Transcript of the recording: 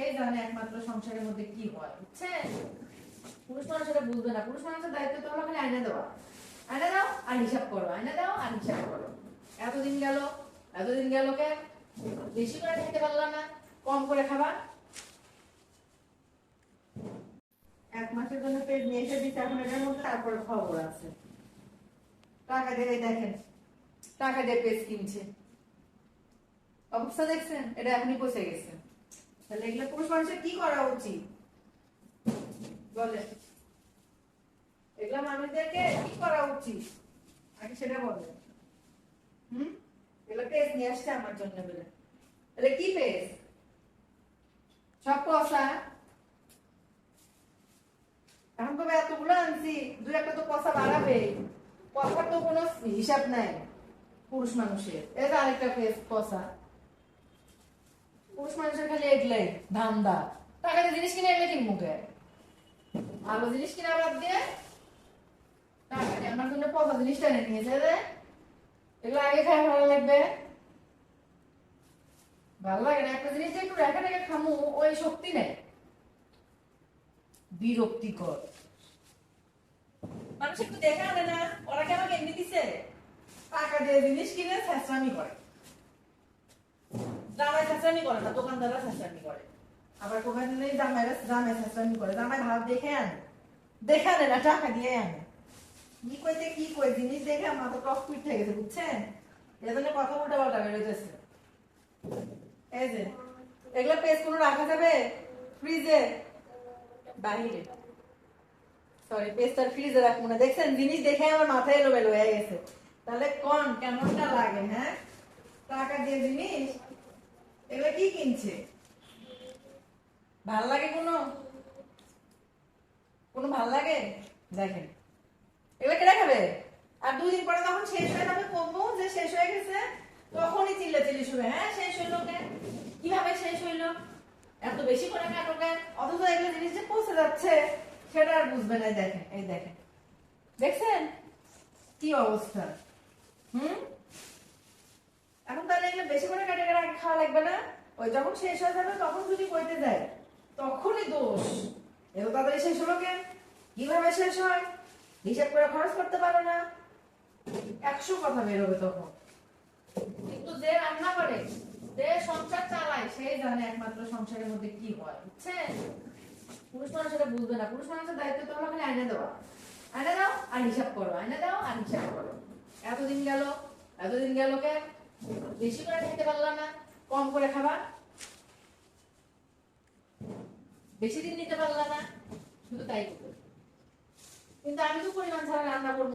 সেই জানে একমাত্র সংসারের মধ্যে কি হয়, বুঝছেন? পুরুষ মানুষ বুঝবে না। পুরুষ মানুষের দায়িত্ব তো হলো খালি আয়না দেওয়া। আয়না দাও আর হিসাব করো, আয়না দাও আর হিসাব করো। এতদিন গেল এতদিন গেল কে? বেশি করে খেতে পারলাম না, কম করে খাবার এক মাসের জন্য পেট নিয়ে দিচ্ছে, এখন এটার মধ্যে তারপরে খবর আছে। টাকা দিয়ে দেখেন, টাকা দিয়ে পেজ কিনছে। অবস্থা দেখছেন? এটা এখনই পচে গেছে। তাহলে এগুলো পুরুষ মানুষের কি করা উচিত? বলে। এগুলা মানুষদেরকে কি করা উচিত? আগে সেটা বলে। এগুলো নিয়ে আসছে আমার জন্য বলে। তাহলে কি সব পয়সা এখন তবে এতগুলো আনছি, দুই একটা তো পয়সা বাড়াবে। পয়সার তো কোনো হিসাব নাই পুরুষ মানুষের। এটা আরেকটা পেজ পয়সা পুরুষ মানুষের খালি এগলাই, ধান্দা। টাকাতে জিনিস কিনে এলে ঠিক মুখে ভালো জিনিস কিনা বাদ দিয়ে টাকা দিয়ে আমার জন্য পচা জিনিসটা এনে নিয়েছে রে। এগুলো আগে খাই ভালো লাগবে। ভালো লাগে না, একটা জিনিস যে একটু রেখে রেখে খামু, ওই শক্তি নেই। বিরক্তিকর। মানুষ একটু দেখা না, ওরা কেন এমনি দিছে? টাকা দিয়ে জিনিস কিনে ছেঁচড়ামি করে। জামাই করে না, দোকানদাররা করে। আবার জামাই করে। জামাই ভাব দেখে আনে। দেখে আনে না, টাকা দিয়ে আনে। কি কইতে, কি কই? জিনিস দেখে আমার তো টক গেছে, বুঝছেন? এজন্য কথা পাল্টা এই যে, এগুলো কোনো রাখা যাবে? ফ্রিজে? বাহিরে। সরি পেস্টার ফ্রিজে রাখব না। দেখছেন, জিনিস দেখে আমার মাথায় এলোমেলো হয়ে গেছে। তাহলে কোন, কেমনটা লাগে হ্যাঁ? টাকা দিয়ে জিনিস? এগুলো কি কিনছে? ভালো লাগে কোনো? কোনো ভালো লাগে? দেখেন। এগুলো কে দেখাবে? আর দুই পরে তখন শেষ হয়ে যাবে কমবো যে শেষ হয়ে গেছে, তখনই চিল্লা চিল্লি শুরু হ্যাঁ শেষ হইল কীভাবে শেষ হইল? এত বেশি করে কেন অথচ এগুলো জিনিস যে পৌঁছে যাচ্ছে, সেটা আর বুঝবে না। দেখেন, এই দেখেন। দেখছেন? কি অবস্থা? হুম? এখন তাহলে এগুলো বেশি করে কাটে কাটে খাওয়া লাগবে না। ওই যখন শেষ হয়ে যাবে, তখন যদি কইতে দেয়, তখনই দোষ। এত তাড়াতাড়ি শেষ হলো কেন কীভাবে শেষ হয়? হিসাব করে খরচ করতে পারো না। একশো কথা বেরোবে তখন। কিন্তু যে রান্না করে, যে সংসার চালায় সেই জানে একমাত্র সংসারের মধ্যে কি হয় বুঝছেন পুরুষ মানুষ বুঝবে না। পুরুষ মানুষের দায়িত্ব তো হলো আয়না দেওয়া। আয়না দাও আর হিসাব করো। আয়না দাও আর হিসাব করো। এতদিন গেল এতদিন গেল কে? বেশি করে খেতে পারলাম না। কম করে খাবার বেশি দিন নিতে পারলাম না, শুধু তাই কিন্তু আমি তো পরিমাণ ছাড়া রান্না করব।